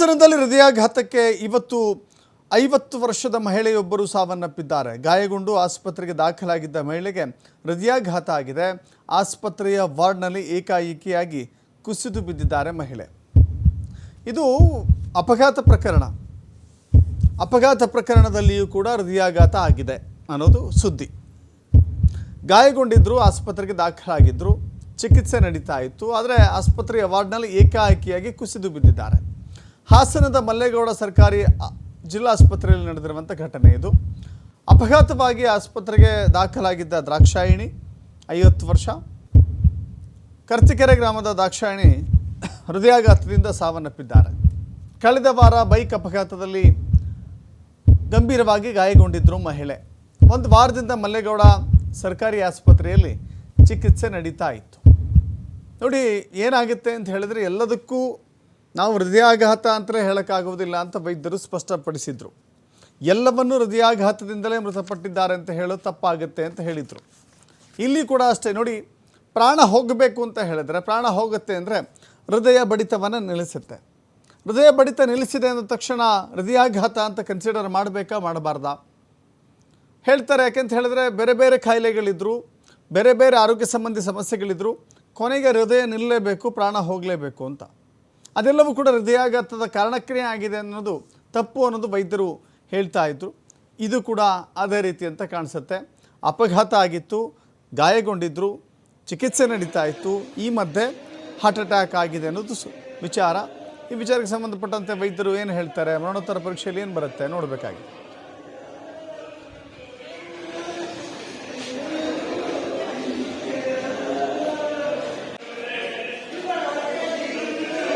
ಹಾಸನದಲ್ಲಿ ಹೃದಯಾಘಾತಕ್ಕೆ ಇವತ್ತು ಐವತ್ತು ವರ್ಷದ ಮಹಿಳೆಯೊಬ್ಬರು ಸಾವನ್ನಪ್ಪಿದ್ದಾರೆ. ಗಾಯಗೊಂಡು ಆಸ್ಪತ್ರೆಗೆ ದಾಖಲಾಗಿದ್ದ ಮಹಿಳೆಗೆ ಹೃದಯಾಘಾತ ಆಗಿದೆ. ಆಸ್ಪತ್ರೆಯ ವಾರ್ಡ್ನಲ್ಲಿ ಏಕಾಏಕಿಯಾಗಿ ಕುಸಿದು ಬಿದ್ದಿದ್ದಾರೆ ಮಹಿಳೆ. ಇದು ಅಪಘಾತ ಪ್ರಕರಣ. ಅಪಘಾತ ಪ್ರಕರಣದಲ್ಲಿಯೂ ಕೂಡ ಹೃದಯಾಘಾತ ಆಗಿದೆ ಅನ್ನೋದು ಸುದ್ದಿ. ಗಾಯಗೊಂಡಿದ್ದರು ಆಸ್ಪತ್ರೆಗೆ ದಾಖಲಾಗಿದ್ದರು ಚಿಕಿತ್ಸೆ ನಡೀತಾ ಇತ್ತು, ಆದರೆ ಆಸ್ಪತ್ರೆಯ ವಾರ್ಡ್ನಲ್ಲಿ ಏಕಾಏಕಿಯಾಗಿ ಕುಸಿದು ಬಿದ್ದಿದ್ದಾರೆ. ಹಾಸನದ ಮಲ್ಲೇಗೌಡ ಸರ್ಕಾರಿ ಜಿಲ್ಲಾ ಆಸ್ಪತ್ರೆಯಲ್ಲಿ ನಡೆದಿರುವಂಥ ಘಟನೆ ಇದು. ಅಪಘಾತವಾಗಿ ಆಸ್ಪತ್ರೆಗೆ ದಾಖಲಾಗಿದ್ದ ದ್ರಾಕ್ಷಾಯಿಣಿ, ಐವತ್ತು ವರ್ಷ. ಕರ್ತಿಕೆರೆ ಗ್ರಾಮದ ದ್ರಾಕ್ಷಾಯಿಣಿ ಹೃದಯಾಘಾತದಿಂದ ಸಾವನ್ನಪ್ಪಿದ್ದಾರೆ. ಕಳೆದ ವಾರ ಬೈಕ್ ಅಪಘಾತದಲ್ಲಿ ಗಂಭೀರವಾಗಿ ಗಾಯಗೊಂಡಿದ್ದರು ಮಹಿಳೆ. ಒಂದು ವಾರದಿಂದ ಮಲ್ಲೇಗೌಡ ಸರ್ಕಾರಿ ಆಸ್ಪತ್ರೆಯಲ್ಲಿ ಚಿಕಿತ್ಸೆ ನಡೀತಾ ಇತ್ತು. ನೋಡಿ, ಏನಾಗುತ್ತೆ ಅಂತ ಹೇಳಿದ್ರೆ ಎಲ್ಲದಕ್ಕೂ ನಾವು ಹೃದಯಾಘಾತ ಅಂತಲೇ ಹೇಳೋಕ್ಕಾಗುವುದಿಲ್ಲ ಅಂತ ವೈದ್ಯರು ಸ್ಪಷ್ಟಪಡಿಸಿದರು. ಎಲ್ಲವನ್ನೂ ಹೃದಯಾಘಾತದಿಂದಲೇ ಮೃತಪಟ್ಟಿದ್ದಾರೆ ಅಂತ ಹೇಳೋ ತಪ್ಪಾಗುತ್ತೆ ಅಂತ ಹೇಳಿದರು. ಇಲ್ಲಿ ಕೂಡ ಅಷ್ಟೇ ನೋಡಿ, ಪ್ರಾಣ ಹೋಗಬೇಕು ಅಂತ ಹೇಳಿದ್ರೆ, ಪ್ರಾಣ ಹೋಗುತ್ತೆ ಅಂದರೆ ಹೃದಯ ಬಡಿತವನ್ನು ನಿಲ್ಲಿಸುತ್ತೆ. ಹೃದಯ ಬಡಿತ ನಿಲ್ಲಿಸಿದೆ ಅಂದ ತಕ್ಷಣ ಹೃದಯಾಘಾತ ಅಂತ ಕನ್ಸಿಡರ್ ಮಾಡಬೇಕಾ, ಮಾಡಬಾರ್ದಾ? ಹೇಳ್ತಾರೆ, ಯಾಕೆಂತ ಹೇಳಿದ್ರೆ ಬೇರೆ ಬೇರೆ ಕಾಯಿಲೆಗಳಿದ್ದರು ಬೇರೆ ಬೇರೆ ಆರೋಗ್ಯ ಸಂಬಂಧಿ ಸಮಸ್ಯೆಗಳಿದ್ದರು ಕೊನೆಗೆ ಹೃದಯ ನಿಲ್ಲಲೇಬೇಕು, ಪ್ರಾಣ ಹೋಗಲೇಬೇಕು ಅಂತ. ಅದೆಲ್ಲವೂ ಕೂಡ ಹೃದಯಾಘಾತದ ಕಾರಣಕ್ಕೇ ಆಗಿದೆ ಅನ್ನೋದು ತಪ್ಪು ಅನ್ನೋದು ವೈದ್ಯರು ಹೇಳ್ತಾ ಇದ್ದರು ಇದು ಕೂಡ ಅದೇ ರೀತಿ ಅಂತ ಕಾಣಿಸುತ್ತೆ. ಅಪಘಾತ ಆಗಿತ್ತು ಗಾಯಗೊಂಡಿದ್ದರು ಚಿಕಿತ್ಸೆ ನಡೀತಾ ಇತ್ತು, ಈ ಮಧ್ಯೆ ಹಾರ್ಟ್ ಅಟ್ಯಾಕ್ ಆಗಿದೆ ಅನ್ನೋದು ವಿಚಾರ. ಈ ವಿಚಾರಕ್ಕೆ ಸಂಬಂಧಪಟ್ಟಂತೆ ವೈದ್ಯರು ಏನು ಹೇಳ್ತಾರೆ, ಮರಣೋತ್ತರ ಪರೀಕ್ಷೆಯಲ್ಲಿ ಏನು ಬರುತ್ತೆ ನೋಡಬೇಕಾಗಿದೆ.